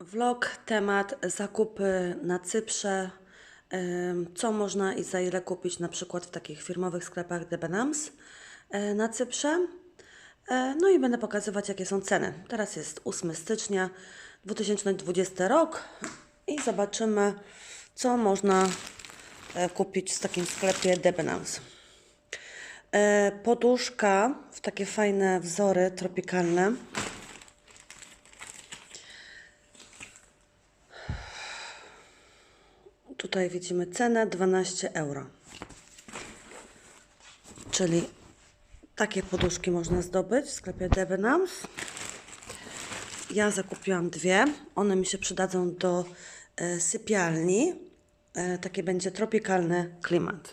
Vlog, temat zakupy na Cyprze. Co można i za ile kupić na przykład w takich firmowych sklepach Debenhams e, na Cyprze. E, No i będę pokazywać jakie są ceny. Teraz jest 8 stycznia 2020 rok i zobaczymy co można e, kupić w takim sklepie Debenhams. E, Poduszka w takie fajne wzory tropikalne. Tutaj widzimy cenę 12 euro. Czyli takie poduszki można zdobyć w sklepie Debenhams. Ja zakupiłam dwie. One mi się przydadzą do e, sypialni. E, taki będzie tropikalny klimat.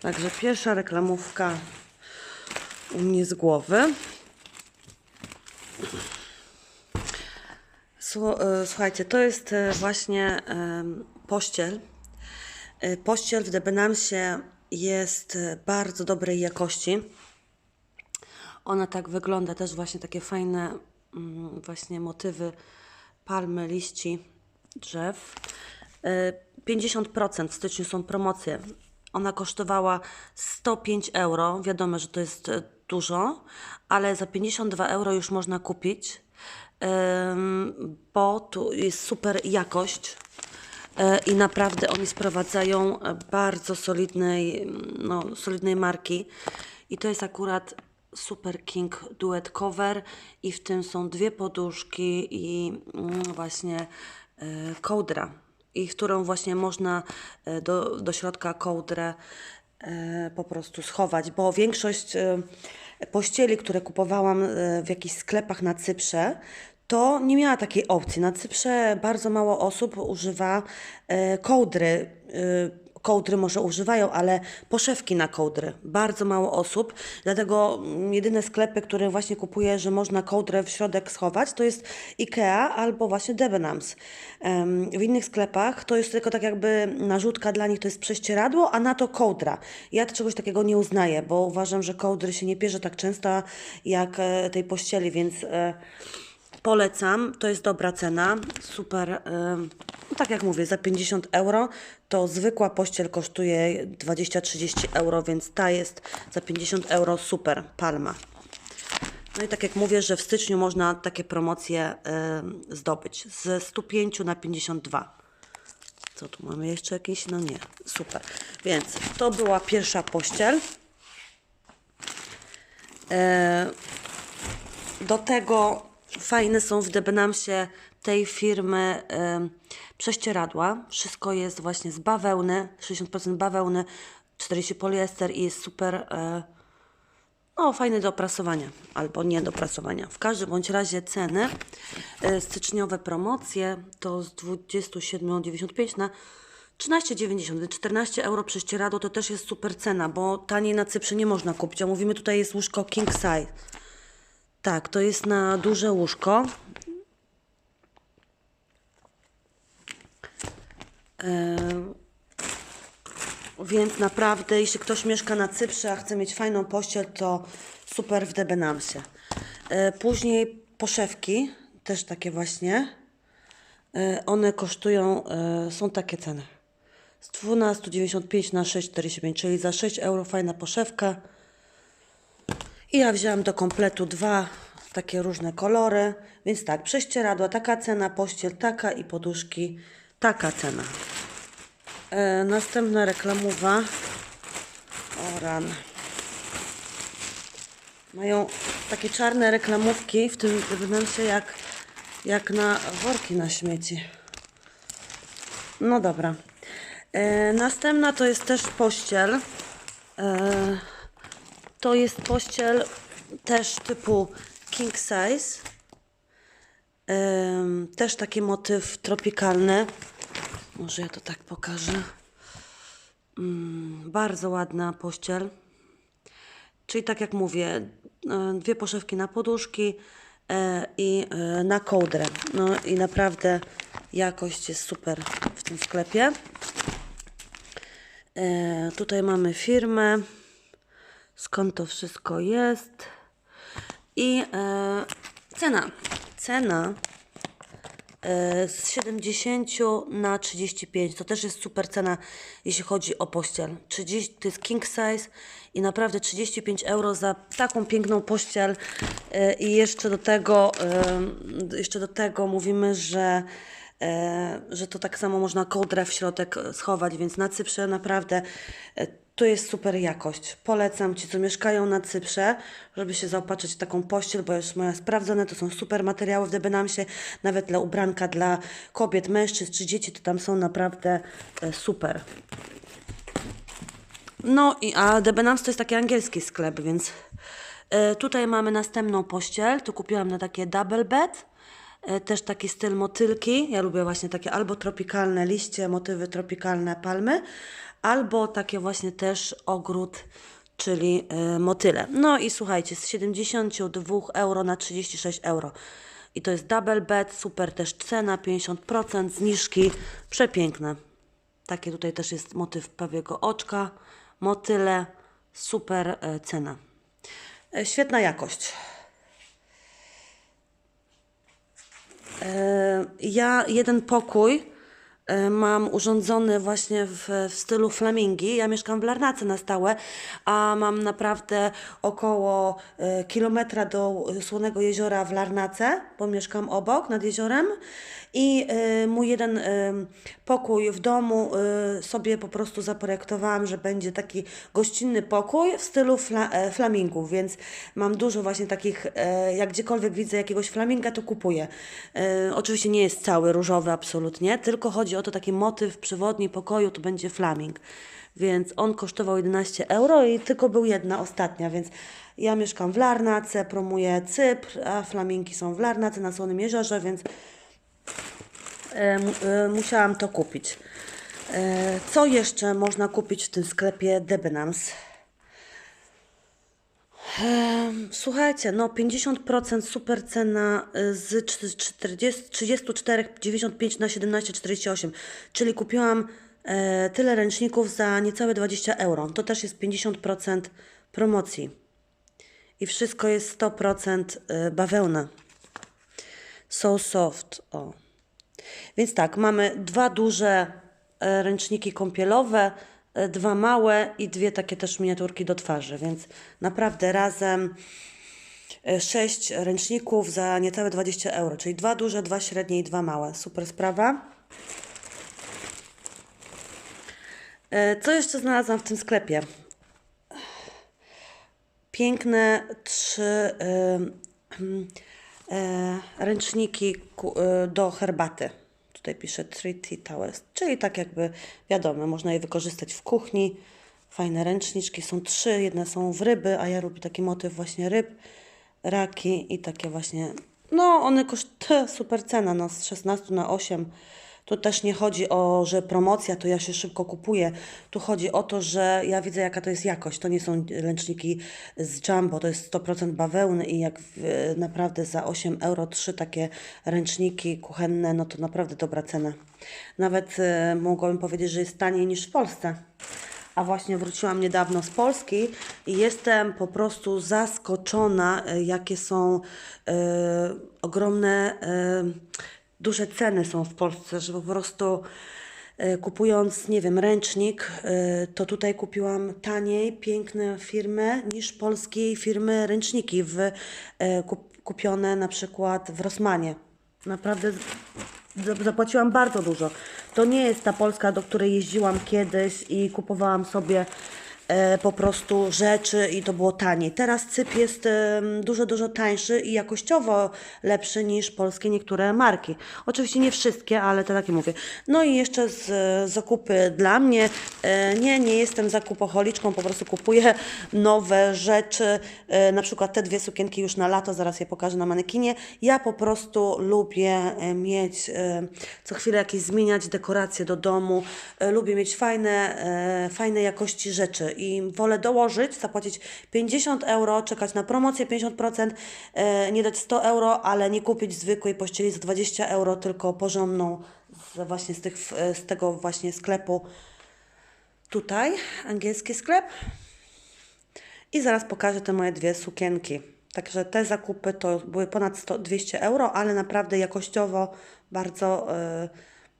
Także pierwsza reklamówka u mnie z głowy. E, Słuchajcie, to jest właśnie pościel. E, Pościel w Debenhamsie jest e, bardzo dobrej jakości. Ona tak wygląda, też właśnie takie fajne mm, właśnie motywy palmy, liści, drzew. E, 50% w styczniu są promocje. Ona kosztowała 105 euro. Wiadomo, że to jest e, dużo, ale za 52 euro już można kupić, bo tu jest super jakość. E, I naprawdę oni sprowadzają e, bardzo solidnej, mm, no, solidnej marki. I to jest akurat Super King Duet Cover i w tym są dwie poduszki i mm, właśnie e, kołdra. I którą właśnie można do, do środka kołdrę po prostu schować, bo większość pościeli, które kupowałam w jakichś sklepach na Cyprze, to nie miała takiej opcji. Na Cyprze bardzo mało osób używa e, kołdry. E, kołdry może używają, ale poszewki na kołdry. Bardzo mało osób. Dlatego mm, jedyne sklepy, które właśnie kupuję, że można kołdrę w środek schować, to jest IKEA albo właśnie Debenhams. W innych sklepach to jest tylko tak jakby narzutka dla nich to jest prześcieradło, a na to kołdra. Ja czegoś takiego nie uznaję, bo uważam, że kołdry się nie bierze tak często jak e, tej pościeli, więc e, Polecam, to jest dobra cena, super. ym, no tak jak mówię, za 50 euro to zwykła pościel kosztuje 20-30 euro, więc ta jest za 50 euro super, palma. No i tak jak mówię, że w styczniu można takie promocje ym, zdobyć z 105 na 52. Co tu mamy jeszcze jakieś? No nie, super. Więc to była pierwsza pościel. E, do tego fajne są w Debenhamsie tej firmy em, prześcieradła. Wszystko jest właśnie z bawełny, 60% bawełny, 40 poliester i jest super, e, no fajny do oprasowania albo nie do oprasowania. W każdym bądź razie ceny, e, styczniowe promocje to z 27,95 na 13,90, 14 euro prześcieradło to też jest super cena, bo taniej na Cyprze nie można kupić. A mówimy tutaj jest łóżko king size. Tak, to jest na duże łóżko. Em, Więc naprawdę, jeśli ktoś mieszka na Cyprze, a chce mieć fajną pościel, to super w Debenhamsie. E, Później poszewki, też takie właśnie. E, One kosztują, e, są takie ceny. Z 12,95 na 6,45, czyli za 6 euro fajna poszewka. I ja wzięłam do kompletu dwa takie różne kolory, więc tak, prześcieradła taka cena, pościel taka i poduszki taka cena. E, następna reklamowa. O ran. Mają takie czarne reklamówki w tym wnętrzu jak, jak na worki na śmieci. No dobra. E, następna to jest też pościel. E, to jest pościel też typu king size. Też taki motyw tropikalny. Może ja to tak pokażę. Mm, bardzo ładna pościel. Czyli tak jak mówię, e, dwie poszewki na poduszki e, i e, na kołdrę. No i naprawdę jakość jest super w tym sklepie. Tutaj mamy firmę, skąd to wszystko jest i e, cena. Cena e, z 70 na 35. To też jest super cena, jeśli chodzi o pościel. 30, to jest king size i naprawdę 35 euro za taką piękną pościel. E, I jeszcze do tego, e, jeszcze do tego mówimy, że e, że to tak samo można kołdrę w środek schować, więc na Cyprze naprawdę e, to jest super jakość. Polecam Ci, co mieszkają na Cyprze, żeby się zaopatrzyć w taką pościel, bo już moja sprawdzone, to są super materiały w Debenamsie, nawet dla ubranka dla kobiet, mężczyzn czy dzieci, to tam są naprawdę e, super. No i a Debenhams to jest taki angielski sklep, więc e, tutaj mamy następną pościel. Tu kupiłam na takie double bed. E, też taki styl motylki. Ja lubię właśnie takie albo tropikalne liście, motywy tropikalne palmy, albo takie właśnie też ogród, czyli e, motyle. No i słuchajcie, z 72 euro na 36 euro. I to jest double bed, super też cena, 50% zniżki, przepiękne. Takie tutaj też jest motyw prawiego oczka, motyle, super e, cena. E, świetna jakość. E, Ja jeden pokój mam urządzony właśnie w, w stylu flamingi. Ja mieszkam w Larnace na stałe, a mam naprawdę około e, kilometra do e, Słonego Jeziora w Larnace, bo mieszkam obok, nad jeziorem. I e, mój jeden e, pokój w domu e, sobie po prostu zaprojektowałam, że będzie taki gościnny pokój w stylu fla, e, flamingu, więc mam dużo właśnie takich, e, jak gdziekolwiek widzę jakiegoś flaminga, to kupuję. E, oczywiście nie jest cały różowy absolutnie, tylko chodzi o to taki motyw przewodni pokoju, to będzie flaming. Więc on kosztował 11 euro i tylko był jedna ostatnia, więc ja mieszkam w Larnace, promuję Cypr, a flamingi są w Larnace na Słonym Jeziorze, więc musiałam to kupić. E, co jeszcze można kupić w tym sklepie Debenhams? Słuchajcie, no 50% super cena z cz- 40, 34,95 na 17,48, czyli kupiłam e, tyle ręczników za niecałe 20 euro. To też jest 50% promocji. I wszystko jest 100% y, bawełna. So soft. O. Więc tak, mamy dwa duże e, ręczniki kąpielowe, e, dwa małe i dwie takie też miniaturki do twarzy, więc naprawdę razem e, sześć ręczników za niecałe 20 euro, czyli dwa duże, dwa średnie i dwa małe. Super sprawa. Co jeszcze znalazłam w tym sklepie? piękne trzy y, mm, e, ręczniki ku, y, do herbaty. Tutaj pisze Three Tea Towels, czyli tak jakby wiadomo, można je wykorzystać w kuchni. Fajne ręczniczki, są trzy, jedne są w ryby, a ja lubię taki motyw właśnie ryb, raki i takie właśnie, no one kosztują super cena, no z 16 na 8. Tu też nie chodzi o, że promocja, to ja się szybko kupuję. Tu chodzi o to, że ja widzę, jaka to jest jakość. To nie są ręczniki z Jumbo, to jest 100% bawełny i jak w, naprawdę za 8 euro trzy takie ręczniki kuchenne, no to naprawdę dobra cena. Nawet e, mogłabym powiedzieć, że jest taniej niż w Polsce. A właśnie wróciłam niedawno z Polski i jestem po prostu zaskoczona, e, jakie są e, ogromne, e, duże ceny są w Polsce, że po prostu e, kupując, nie wiem, ręcznik, e, to tutaj kupiłam taniej, piękne firmy niż polskiej firmy ręczniki w, e, kup, kupione na przykład w Rossmanie. Naprawdę zapłaciłam bardzo dużo. To nie jest ta Polska, do której jeździłam kiedyś i kupowałam sobie po prostu rzeczy i to było taniej. Teraz Cyp jest dużo, dużo tańszy i jakościowo lepszy niż polskie niektóre marki. Oczywiście nie wszystkie, ale to takie mówię. No i jeszcze z e, zakupy dla mnie. E, nie, nie jestem zakupocholiczką, po prostu kupuję nowe rzeczy. E, na przykład te dwie sukienki już na lato, zaraz je pokażę na manekinie. Ja po prostu lubię e, mieć e, co chwilę jakieś zmieniać dekoracje do domu. E, Lubię mieć fajne, e, fajne jakości rzeczy i wolę dołożyć, zapłacić 50 euro, czekać na promocję 50%, e, nie dać 100 euro, ale nie kupić zwykłej pościeli za 20 euro, tylko porządną z, właśnie z, tych, z tego właśnie sklepu tutaj, angielski sklep. I zaraz pokażę te moje dwie sukienki. Także te zakupy to były ponad 100, 200 euro, ale naprawdę jakościowo bardzo, e,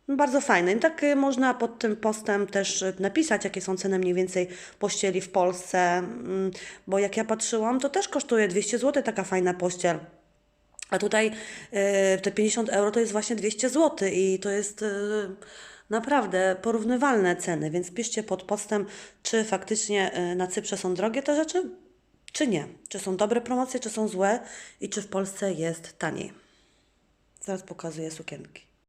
bardzo fajne. I tak e, można pod tym postem też e, napisać, jakie są ceny mniej więcej pościeli w Polsce, mm, bo jak ja patrzyłam, to też kosztuje 200 zł taka fajna pościel. A tutaj e, te 50 euro to jest właśnie 200 zł i to jest naprawdę porównywalne ceny, więc piszcie pod postem, czy faktycznie na Cyprze są drogie te rzeczy, czy nie. Czy są dobre promocje, czy są złe i czy w Polsce jest taniej. Zaraz pokazuję sukienki.